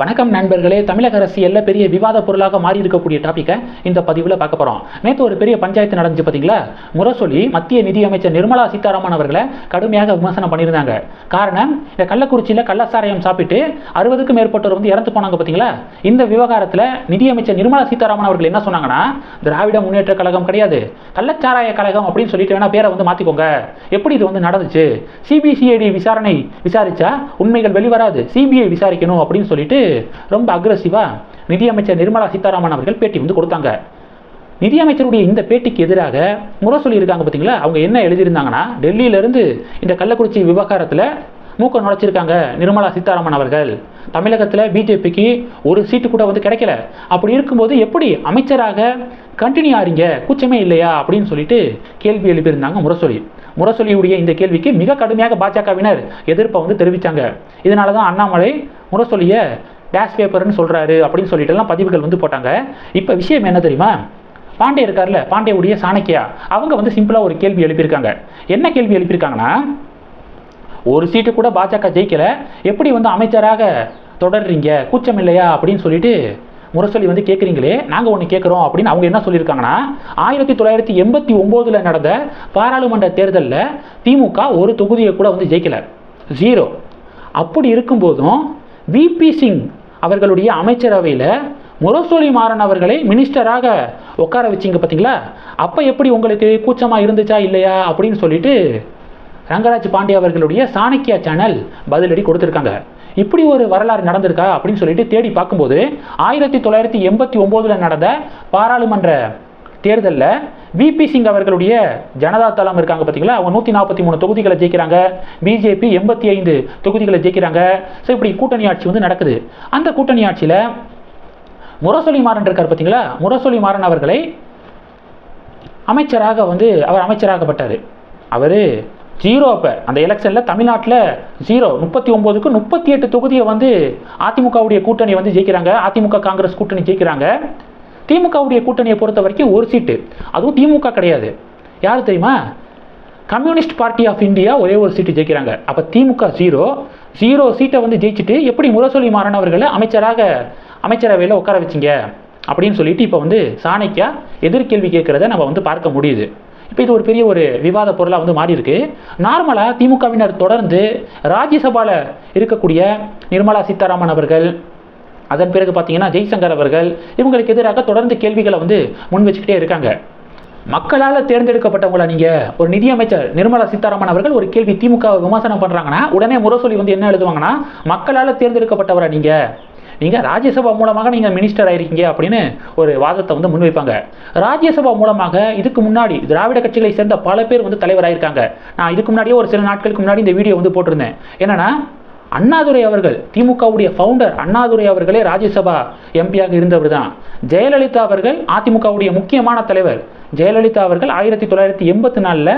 வணக்கம் நண்பர்களே. தமிழக அரசியலில் பெரிய விவாத பொருளாக மாறி இருக்கக்கூடிய டாப்பிக்கை இந்த பதிவில் பார்க்க போகிறோம் நேற்று ஒரு பெரிய பஞ்சாயத்து நடந்துச்சு பார்த்தீங்களா முரசொலி மத்திய நிதியமைச்சர் நிர்மலா சீதாராமன் அவர்களை கடுமையாக விமர்சனம் பண்ணியிருந்தாங்க. காரணம் இந்த கள்ளக்குறிச்சியில் கள்ளசாராயம் சாப்பிட்டு அறுபதுக்கும் மேற்பட்டோர் வந்து இறந்து போனாங்க பார்த்தீங்களா இந்த விவகாரத்தில் நிதியமைச்சர் நிர்மலா சீதாராமன் அவர்கள் என்ன சொன்னாங்கன்னா திராவிட முன்னேற்ற கழகம் கிடையாது. கள்ளச்சாராய கழகம் அப்படின்னு சொல்லிட்டு வேணா பேரை வந்து மாற்றிக்கோங்க எப்படி இது வந்து நடந்துச்சு? சிபிசிஐடி விசாரணை விசாரிச்சா உண்மைகள் வெளிவராது. சிபிஐ விசாரிக்கணும் அப்படின்னு சொல்லிட்டு ரொம்ப அக்ரஸிவாக நிதியமைச்சர் நிர்மலா சீதாராமன் அவர்கள் பேட்டி வந்து கொடுத்தாங்க. நிதியமைச்சருடைய இந்த பேட்டிக்கு எதிராக முறை சொல்லியிருக்காங்க பார்த்தீங்களா அவங்க என்ன எழுதியிருந்தாங்கன்னா டெல்லியிலேருந்து இந்த கள்ளக்குறிச்சி விவகாரத்தில் மூக்க நுழைச்சிருக்காங்க நிர்மலா சீதாராமன் அவர்கள். தமிழகத்தில் பிஜேபிக்கு ஒரு சீட்டு கூட வந்து கிடைக்கல. அப்படி இருக்கும்போது எப்படி அமைச்சராக கண்டினியூ ஆறீங்க? கூச்சமே இல்லையா? அப்படின்னு சொல்லிட்டு கேள்வி எழுப்பியிருந்தாங்க முரசொலி. முரசொலியுடைய இந்த கேள்விக்கு மிக கடுமையாக பாஜகவினர் எதிர்ப்பை வந்து தெரிவித்தாங்க இதனால தான் அண்ணாமலை முரசொலியை டேஷ் பேப்பர்னு சொல்கிறாரு அப்படின்னு சொல்லிட்டுலாம் பதிவுகள் வந்து போட்டாங்க. இப்போ விஷயம் என்ன தெரியுமா? பாண்டே இருக்கார்ல பாண்டேவுடைய சாணக்கியா. அவங்க வந்து சிம்பிளாக ஒரு கேள்வி எழுப்பியிருக்காங்க. என்ன கேள்வி எழுப்பியிருக்காங்கன்னா ஒரு சீட்டு கூட பாஜக ஜெயிக்கலை எப்படி வந்து அமைச்சராக தொடர்றீங்க? கூச்சம் இல்லையா? அப்படின்னு சொல்லிட்டு முரசொலி வந்து கேட்குறீங்களே நாங்கள் ஒன்று கேட்குறோம் அப்படின்னு அவங்க என்ன சொல்லியிருக்காங்கன்னா ஆயிரத்தி தொள்ளாயிரத்தி எண்பத்தி ஒம்போதில் நடந்த பாராளுமன்ற தேர்தலில் திமுக ஒரு தொகுதியை கூட வந்து ஜெயிக்கலை. ஜீரோ அப்படி இருக்கும்போதும் விபி சிங் அவர்களுடைய அமைச்சரவையில் முரசொலி மாறன் அவர்களை மினிஸ்டராக உட்கார வச்சிங்க பார்த்தீங்களா அப்போ எப்படி உங்களுக்கு கூச்சமாக இருந்துச்சா இல்லையா அப்படின்னு சொல்லிட்டு ரங்கராஜ் பாண்டே அவர்களுடைய சாணக்கியா சேனல் பதிலடி கொடுத்துருக்காங்க. இப்படி ஒரு வரலாறு நடந்திருக்கா அப்படின்னு சொல்லிட்டு தேடி பார்க்கும்போது ஆயிரத்தி தொள்ளாயிரத்தி எண்பத்தி ஒம்போதில் நடந்த பாராளுமன்ற தேர்தலில் விபி சிங் அவர்களுடைய ஜனதா தளம் இருக்காங்க பார்த்தீங்களா அவங்க நூற்றி நாற்பத்தி மூணு தொகுதிகளை ஜெயிக்கிறாங்க பிஜேபி எண்பத்தி ஐந்து தொகுதிகளை ஜெயிக்கிறாங்க. ஸோ இப்படி கூட்டணி ஆட்சி வந்து நடக்குது. அந்த கூட்டணி ஆட்சியில் முரசொலி மாறன் இருக்கார் பார்த்தீங்களா முரசொலி மாறன் அவர்களை அமைச்சராக வந்து அவர் அமைச்சராகப்பட்டார் அவர் ஜீரோ அப்போ. அந்த எலெக்ஷனில் தமிழ்நாட்டில் ஜீரோ முப்பத்தி ஒம்போதுக்கு முப்பத்தி எட்டு தொகுதியை வந்து அதிமுகவுடைய கூட்டணி வந்து ஜெயிக்கிறாங்க. அதிமுக காங்கிரஸ் கூட்டணி ஜெயிக்கிறாங்க. திமுகவுடைய கூட்டணியை பொறுத்த வரைக்கும் ஒரு சீட்டு அதுவும் திமுக கிடையாது. யார் தெரியுமா? கம்யூனிஸ்ட் பார்ட்டி ஆஃப் இந்தியா ஒரே ஒரு சீட்டு ஜெயிக்கிறாங்க. அப்போ திமுக ஜீரோ ஜீரோ சீட்டை வந்து ஜெயிச்சுட்டு எப்படி முரசொலி மாறன் அவர்களை அமைச்சராக அமைச்சரவையில் உட்கார வச்சிங்க? அப்படின்னு சொல்லிட்டு இப்போ வந்து சாணக்கியா எதிர்கேள்வி கேட்குறத நம்ம வந்து பார்க்க முடியுது. இப்போ இது ஒரு பெரிய ஒரு விவாத பொருளாக வந்து மாறி இருக்கு நார்மலாக திமுகவினர் தொடர்ந்து ராஜ்யசபாவில் இருக்கக்கூடிய நிர்மலா சீதாராமன் அவர்கள் அதன் பிறகு பார்த்தீங்கன்னா ஜெய்சங்கர் அவர்கள் இவங்களுக்கு எதிராக தொடர்ந்து கேள்விகளை வந்து முன் வச்சுக்கிட்டே இருக்காங்க. மக்களால் தேர்ந்தெடுக்கப்பட்டவங்கள நீங்கள் ஒரு நிதியமைச்சர் நிர்மலா சீதாராமன் அவர்கள் ஒரு கேள்வி திமுக விமர்சனம் பண்ணுறாங்கன்னா உடனே முரசொலி வந்து என்ன எழுதுவாங்கன்னா மக்களால் தேர்ந்தெடுக்கப்பட்டவரா நீங்கள் நீங்கள் ராஜ்யசபா மூலமாக நீங்கள் மினிஸ்டர் ஆயிருக்கீங்க அப்படின்னு ஒரு வாதத்தை வந்து முன்வைப்பாங்க ராஜ்யசபா மூலமாக இதுக்கு முன்னாடி திராவிட கட்சிகளை சேர்ந்த பல பேர் வந்து தலைவராயிருக்காங்க. நான் இதுக்கு முன்னாடியே ஒரு சில நாட்களுக்கு முன்னாடி இந்த வீடியோ வந்து போட்டிருந்தேன். என்னென்னா அண்ணாதுரை அவர்கள் திமுகவுடைய ஃபவுண்டர் அண்ணாதுரை அவர்களே ராஜ்யசபா எம்பியாக இருந்தவர் தான் ஜெயலலிதா அவர்கள் அதிமுகவுடைய முக்கியமான தலைவர். ஜெயலலிதா அவர்கள் ஆயிரத்தி தொள்ளாயிரத்தி எண்பத்தி நாலில்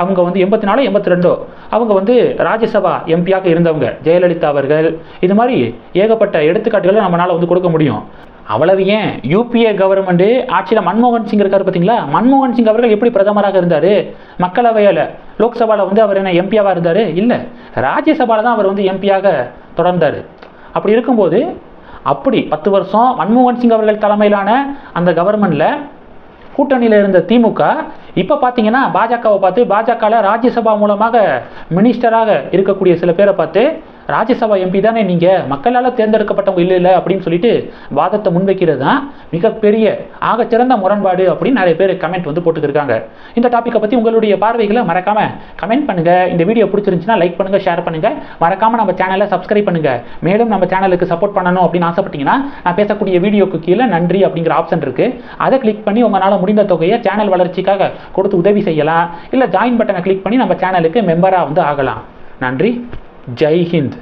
அவங்க வந்து எண்பத்தி நாலு எண்பத்தி ரெண்டோ அவங்க வந்து ராஜ்யசபா எம்பியாக இருந்தவங்க. ஜெயலலிதா அவர்கள். இது மாதிரி ஏகப்பட்ட எடுத்துக்காட்டுகளை நம்மளால் வந்து கொடுக்க முடியும். அவ்வளவு ஏன்? யூபிஏ கவர்மெண்ட் ஆட்சியில் மன்மோகன் சிங் இருக்கார் பார்த்தீங்களா? மன்மோகன் சிங் அவர்கள் எப்படி பிரதமராக இருந்தார்? மக்களவையில் லோக்சபாவில் வந்து அவர் என்ன எம்பியாவாக இருந்தார்? இல்லை. ராஜ்யசபாவில் தான் அவர் வந்து எம்பியாக தொடர்ந்தார். அப்படி இருக்கும்போது அப்படி பத்து வருஷம் மன்மோகன் சிங் அவர்கள் தலைமையிலான அந்த கவர்மெண்ட்டில் கூட்டணியில் இருந்த திமுக இப்போ பார்த்தீங்கன்னா பாஜகவை பார்த்து பாஜகவில் ராஜ்யசபா மூலமாக மினிஸ்டராக இருக்கக்கூடிய சில பேரை பார்த்து ராஜ்யசபா எம்பி தானே நீங்கள் மக்களால் தேர்ந்தெடுக்கப்பட்டவங்க இல்லை இல்லை அப்படின்னு சொல்லிட்டு வாதத்தை முன்வைக்கிறது தான் மிகப்பெரிய ஆகச்சிறந்த முரண்பாடு அப்படின்னு நிறைய பேர் கமெண்ட் வந்து போட்டுக்கிருக்காங்க. இந்த டாப்பிக்கை பற்றி உங்களுடைய பார்வைகளை மறக்காமல் கமெண்ட் பண்ணுங்கள் இந்த வீடியோ பிடிச்சிருந்துச்சுன்னா லைக் பண்ணுங்கள் ஷேர் பண்ணுங்கள் மறக்காமல் நம்ம சேனலை சப்ஸ்கிரைப் பண்ணுங்கள் மேலும் நம்ம சேனலுக்கு சப்போர்ட் பண்ணணும் அப்படின்னு ஆசைப்பட்டீங்கன்னா நான் பேசக்கூடிய வீடியோக்கு கீழே நன்றி அப்படிங்கிற ஆப்ஷன் இருக்குது அதை கிளிக் பண்ணி உங்களால் முடிந்த தொகையை சேனல் வளர்ச்சிக்காக கொடுத்து உதவி செய்யலாம். இல்லை ஜாயின் பட்டனை கிளிக் பண்ணி நம்ம சேனலுக்கு மெம்பராக வந்து ஆகலாம். நன்றி. Jai Hind.